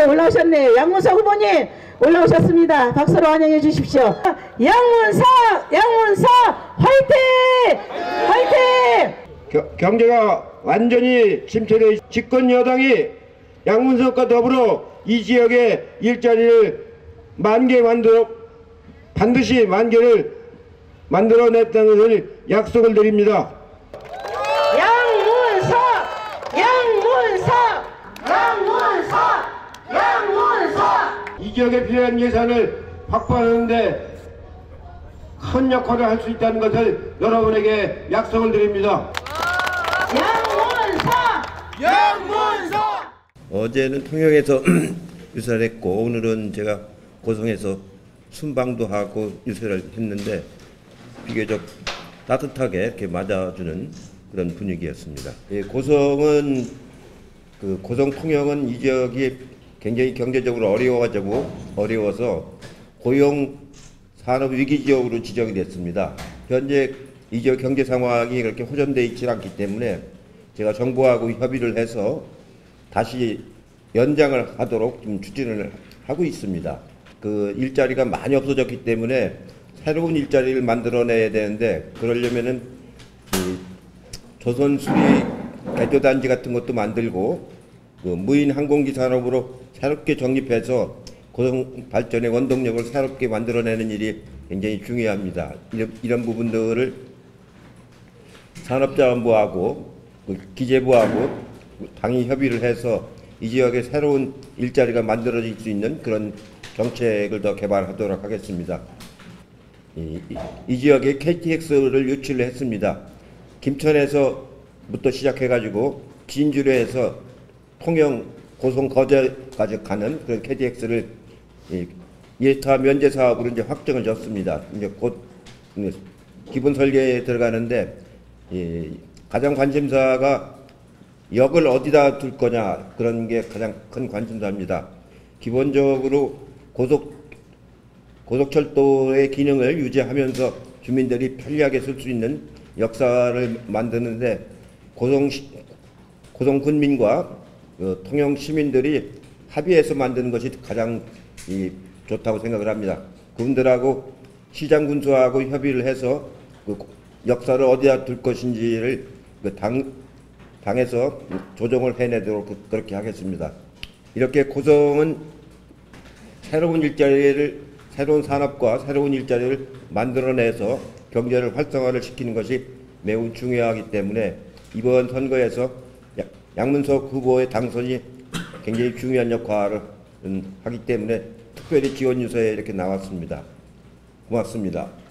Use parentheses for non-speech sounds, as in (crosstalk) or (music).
올라오셨네요. 양문석 후보님 올라오셨습니다. 박수로 환영해 주십시오. 양문석, 양문석 화이팅! 화이팅! 겨- 경제가 완전히 침체된 집권 여당이 양문석과 더불어 이 지역의 일자리를 만개 만들어 반드시 만 개를 만들어냈다는 것을 약속을 드립니다. 양문석, 양문석, 양문석, 양문석. 이 지역에 필요한 예산을 확보하는데 큰 역할을 할 수 있다는 것을 여러분에게 약속을 드립니다. 양문석. 어제는 통영에서 (clears throat) 유세를 했고 오늘은 제가 고성에서 순방도 하고 유세를 했는데 비교적 따뜻하게 이렇게 맞아주는 그런 분위기였습니다. 예, 고성은 그 고성 통영은 이 지역이 굉장히 경제적으로 어려워가지고 어려워서 고용 산업 위기 지역으로 지정이 됐습니다. 현재 이 지역 경제 상황이 그렇게 호전되어 있지 않기 때문에 제가 정부하고 협의를 해서 다시 연장을 하도록 좀 추진을 하고 있습니다. 그 일자리가 많이 없어졌기 때문에 새로운 일자리를 만들어내야 되는데 그러려면은 그 조선 수리 개조 단지 같은 것도 만들고 그 무인 항공기 산업으로 새롭게 정립해서 고성 발전의 원동력을 새롭게 만들어내는 일이 굉장히 중요합니다. 이런, 이런 부분들을 산업자원부하고 그 기재부하고 당이 협의를 해서 이 지역에 새로운 일자리가 만들어질 수 있는 그런 정책을 더 개발하도록 하겠습니다. 이, 이, 이 지역에 KTX를 유치를 했습니다. 김천에서부터 시작해가지고 진주로 해서 통영 고성 거제까지 가는 그런 KTX를 이, 예타 면제 사업으로 이제 확정을 졌습니다. 이제 곧 음, 기본 설계에 들어가는데 이, 가장 관심사가 역을 어디다 둘 거냐 그런 게 가장 큰 관심사입니다. 기본적으로 고속 고속철도의 기능을 유지하면서 주민들이 편리하게 쓸 수 있는 역사를 만드는데 고성 시- 고성 군민과 그 통영 시민들이 합의해서 만드는 것이 가장 이 좋다고 생각을 합니다. 그분들하고 시장 군수하고 협의를 해서 그 역사를 어디다 둘 것인지를 그 당, 당에서 조정을 해내도록 그- 그렇게 하겠습니다. 이렇게 고성은 새로운 일자리를 새로운 산업과 새로운 일자리를 만들어내서 경제를 활성화를 시키는 것이 매우 중요하기 때문에 이번 선거에서 야- 양문석 후보의 당선이 굉장히 중요한 역할을 음, 하기 때문에 특별히 지원 유세에 이렇게 나왔습니다. 고맙습니다.